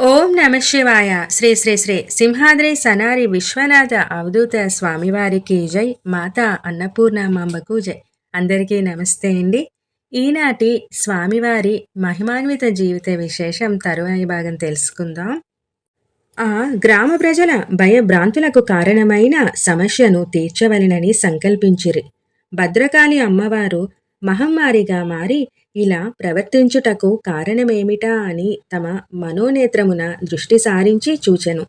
ఓం నమ శివాయ. శ్రీ శ్రీ శ్రీ సింహాద్రి సనారి విశ్వనాథ అవధూత స్వామివారికి జై. మాత అన్నపూర్ణమాంబకు జై. అందరికీ నమస్తే అండి. ఈనాటి స్వామివారి మహిమాన్విత జీవిత విశేషం తరువాయి భాగం తెలుసుకుందాం. ఆ గ్రామ ప్రజల భయభ్రాంతులకు కారణమైన సమస్యను తీర్చవలెనని సంకల్పించిరి. భద్రకాళి అమ్మవారు మహమ్మారిగా మారి ఇలా ప్రవర్తించుటకు కారణమేమిటా అని తమ మనోనేత్రమున దృష్టి సారించి చూచెను.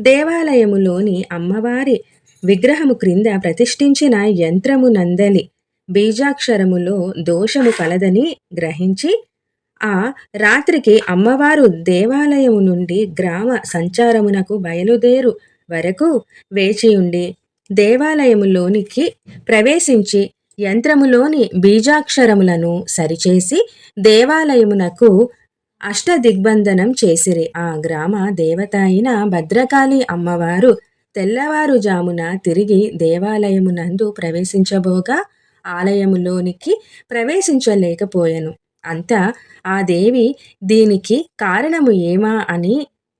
దేవాలయములోని అమ్మవారి విగ్రహము క్రింద ప్రతిష్ఠించిన యంత్రము నందలి బీజాక్షరములో దోషము కలదని గ్రహించి ఆ రాత్రికి అమ్మవారు దేవాలయము నుండి గ్రామ సంచారమునకు బయలుదేరు వరకు వేచియుండి దేవాలయములోనికి ప్రవేశించి యంత్రములోని బీజాక్షరములను సరిచేసి దేవాలయమునకు అష్టదిగ్బంధనం చేసిరి. ఆ గ్రామ దేవత అయిన భద్రకాళి అమ్మవారు తెల్లవారుజామున తిరిగి దేవాలయమునందు ప్రవేశించబోగా ఆలయములోనికి ప్రవేశించలేకపోయాను. అంతా ఆ దేవి దీనికి కారణము ఏమా అని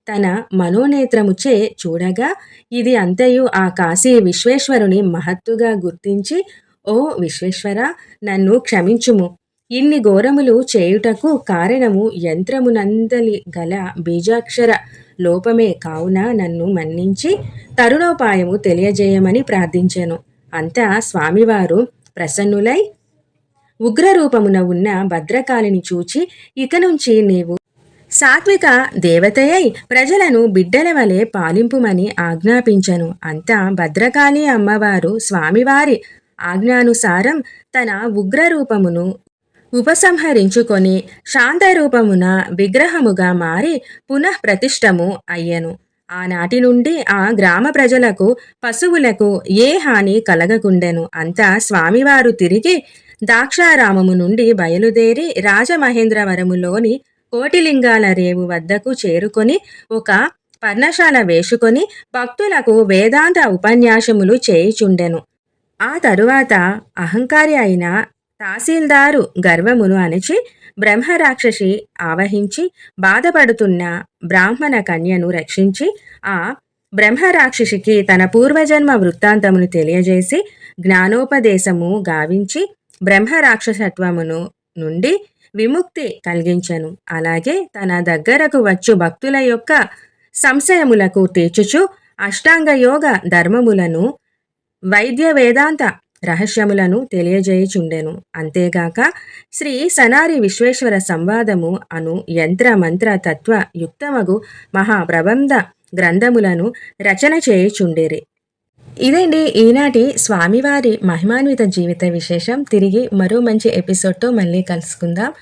తన మనోనేత్రముచే చూడగా ఇది అంతయు ఆ కాశీ విశ్వేశ్వరుని మహత్తుగా గుర్తించి ఓ విశ్వేశ్వర నన్ను క్షమించుము. ఇన్ని ఘోరములు చేయుటకు కారణము యంత్రమునందలి గల బీజాక్షర లోపమే కావున నన్ను మన్నించి తరుణోపాయము తెలియజేయమని ప్రార్థించాను. అంతా స్వామివారు ప్రసన్నులై ఉగ్రరూపమున ఉన్న భద్రకాళిని చూచి ఇక నుంచి నీవు సాత్విక దేవతయై ప్రజలను బిడ్డల వలె పాలింపుమని ఆజ్ఞాపించను. అంతా భద్రకాళి అమ్మవారు స్వామివారి ఆజ్ఞానుసారం తన ఉగ్రరూపమును ఉపసంహరించుకొని శాంతరూపమున విగ్రహముగా మారి పునః ప్రతిష్టము అయ్యను. ఆనాటి నుండి ఆ గ్రామ ప్రజలకు పశువులకు ఏ హాని కలగకుండెను. అంతా స్వామివారు తిరిగి దాక్షారామము నుండి బయలుదేరి రాజమహేంద్రవరములోని కోటిలింగాల రేవు వద్దకు చేరుకొని ఒక పర్ణశాల వేసుకొని భక్తులకు వేదాంత ఉపన్యాసములు చేయుచుండెను. ఆ తరువాత అహంకారి అయిన తహసీల్దారు గర్వమును అణచి బ్రహ్మరాక్షసి ఆవహించి బాధపడుతున్న బ్రాహ్మణ కన్యను రక్షించి ఆ బ్రహ్మరాక్షసికి తన పూర్వజన్మ వృత్తాంతమును తెలియజేసి జ్ఞానోపదేశము గావించి బ్రహ్మరాక్షసత్వమును నుండి విముక్తి కలిగించను. అలాగే తన దగ్గరకు వచ్చు భక్తుల యొక్క సంశయములకు తీర్చుచు అష్టాంగ యోగ ధర్మములను వైద్య వేదాంత రహస్యములను తెలియజేయుచుండెను. అంతేగాక శ్రీ సనారి విశ్వేశ్వర సంవాదము అను యంత్ర మంత్ర తత్వ యుక్తమగు మహాప్రబంధ గ్రంథములను రచన చేయుచుండేరి. ఇదండి ఈనాటి స్వామివారి మహిమాన్విత జీవిత విశేషం. తిరిగి మరో మంచి ఎపిసోడ్తో మళ్ళీ కలుసుకుందాం.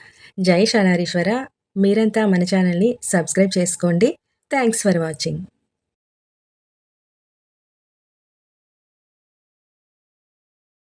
జై శనారీశ్వర మీరంతా మన ఛానల్ని సబ్స్క్రైబ్ చేసుకోండి. Thanks for watching.